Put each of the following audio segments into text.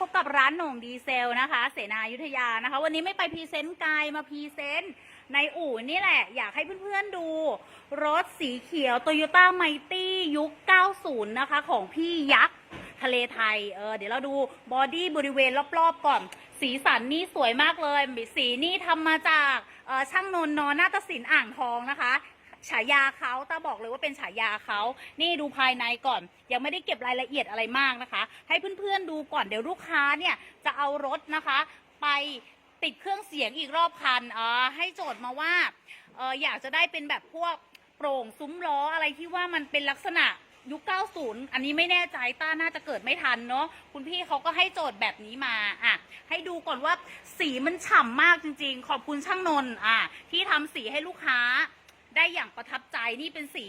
พบกับร้านหน่งดีเซลนะคะ เสนายุทธยานะคะ วันนี้ไม่ไปพรีเซนต์ไกลมาพรีเซนต์ในอู่นี่แหละ อยากให้เพื่อนๆดู รถสีเขียว Toyota m i ตี้ยุค 90 นะคะ ของพี่ยักษ์ทะเลไทย เออ เดี๋ยวเราดูบอดี้บริเวณรอบๆก่อน สีสันนี่สวยมากเลย สีนี่ทำมาจากช่างนนท์นอนนาฏศิลป์อ่างทองนะคะ ฉายาเขาตาบอกเลยว่าเป็นฉายาเขานี่ดูภายในก่อน ยังไม่ได้เก็บรายละเอียดอะไรมากนะคะ ให้เพื่อนๆดูก่อนเดี๋ยวลูกค้าเนี่ยจะเอารถนะคะ ไปติดเครื่องเสียงอีกรอบคันเออให้โจทย์มาว่าเอออยากจะได้เป็นแบบพวกโปร่งซุ้มล้ออะไรที่ว่ามันเป็นลักษณะยุค 90 อันนี้ไม่แน่ใจต้าน่าจะเกิดไม่ทันเนาะคุณพี่เขาก็ให้โจทย์แบบนี้มาอะให้ดูก่อนว่าสีมันฉ่ำมากจริง ๆ ขอบคุณช่างนนท์อะที่ทำสีให้ลูกค้า ได้อย่างประทับใจนี่เป็นสี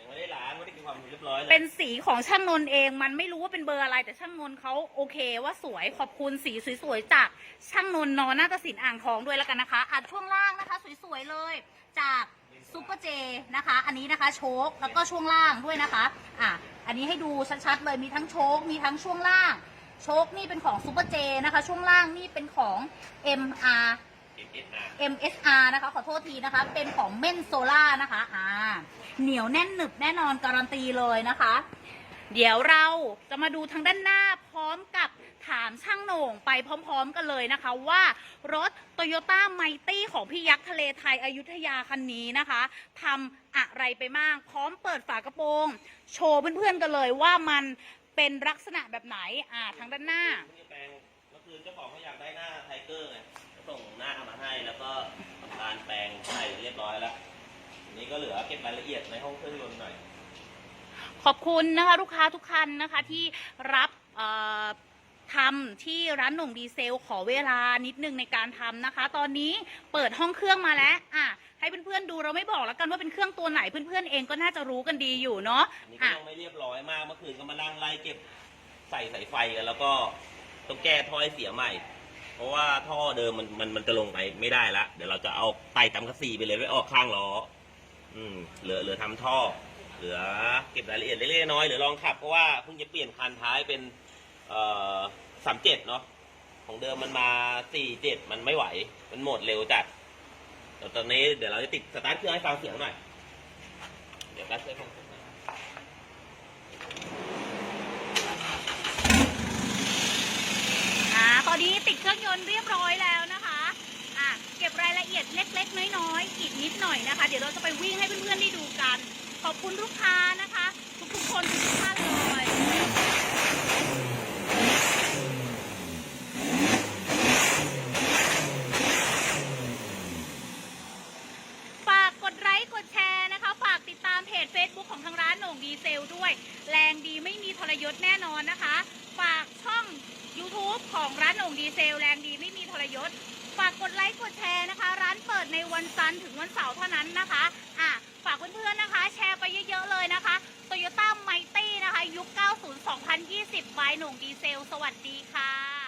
ยังไม่ได้ล้างไม่ได้กินความเรียบร้อยเลยเป็นสีของช่างนนท์เอง มันไม่รู้ว่าเป็นเบอร์อะไร แต่ช่างนนท์เขาโอเคว่าสวยขอบคุณสีสวยๆจากช่างนนท์นอนาฏศิลป์อ่างทองด้วยแล้วกันนะคะอัดช่วงล่างนะคะ สวยๆเลย จากซูเปอร์เจนะคะ อันนี้นะคะโชคแล้วก็ช่วงล่างด้วยนะคะอะอันนี้ให้ดูชัดๆเลยมีทั้งโชคมีทั้งช่วงล่าง โชคนี่เป็นของซูเปอร์เจนะคะ ช่วงล่างนี่เป็นของ MR เอ็มเอสอาร์ MSR นะคะ ขอโทษทีนะคะ เป็นของเมนโซล่านะคะอ่าเหนียวแน่นหนึบแน่นอนการันตีเลยนะคะ เดี๋ยวเราจะมาดูทางด้านหน้าพร้อมกับถามช่างโหน่งไปพร้อม ๆ กันเลยนะคะว่ารถ Toyota m i ตี้ของพี่ยักษ์ทะเลไทยอยุธยาคันนี้นะคะทำอะไรไปบ้างพร้อมเปิดฝากระโปรง โชว์เพื่อนๆกันเลยว่ามันเป็นลักษณะแบบไหนอ่าทางด้านหน้าเพิ่งจะแปลงเมื่อคืนเจ้าของเขาอยากได้หน้าไทเกอร์ไงก็ ส่งหน้ามาให้แล้วก็ทำการแปลงใส่เรียบร้อยแล้วทีนี้ก็เหลือเก็บรายละเอียดในห้องเครื่องยนต์หน่อย ขอบคุณนะคะลูกค้าทุกคันนะคะที่รับเอ่อทำที่ร้านหนุ่งดีเซลขอเวลานิดนึงในการทำนะคะ ตอนนี้เปิดห้องเครื่องมาแล้วอะให้เพื่อนๆดูเราไม่บอกแล้วกันว่าเป็นเครื่องตัวไหนเพื่อนๆเองก็น่าจะรู้กันดีอยู่เนาะอันนี้ก็อะ ยังไม่เรียบร้อยมากเมื่อคืนก็มานั่งไล่เก็บใส่สายไฟกันแล้วก็ต้องแก้ท่อให้เสียใหม่ เพราะว่าท่อเดิมมันมันมันจะลงไปไม่ได้ละเดี๋ยวเราจะเอาไต่ตำกระสีไปเลยไว้ออกข้างล้ออืมเหลือเหลือทำท่อ เหลือเก็บรายละเอียดเล็กๆน้อยๆเหลือลองขับเพราะว่าเพิ่งจะเปลี่ยนคันท้ายเป็นเอ่อสามเจ็ดเนาะของเดิมมันมาสี่เจ็ดมันไม่ไหว มันหมดเร็วจัดตอนนี้เดี๋ยวเราจะติดสตาร์ทเครื่องให้ฟังเสียงหน่อย เดี๋ยวแป๊บช่วยฟังเสียงหน่ อนนี้ติดเครื่องยนต์เรียบร้อยแล้วนะคะอะเก็บรายละเอียดเล็ก ๆ น้อยๆอีกนิดหน่อยนะคะ เดี๋ยวเราจะไปวิ่งให้เพื่อนๆได้ดูกัน ขอบคุณลูกค้านะคะ ทุกๆคนทุกท่านเลย ฝากกดไลค์กดแชร์นะคะ ฝากติดตามเพจ Facebook ของทางร้านโหน่งดีเซลด้วย แรงดีไม่มีทรยศแน่นอนนะคะ ฝากช่อง YouTube ของร้านโหน่งดีเซล แรงดีไม่มีทรยศ ฝากกดไลค์กดแชร์นะคะ ร้านเปิดในวันจันทร์ถึงวันเสาร์เท่านั้นนะคะอะฝากเพื่อนๆนะคะ แชร์ไปเยอะๆเลยนะคะ Toyota m i ตี้นะคะ ยุค 90 2020 บายโหน่งดีเซล สวัสดีค่ะ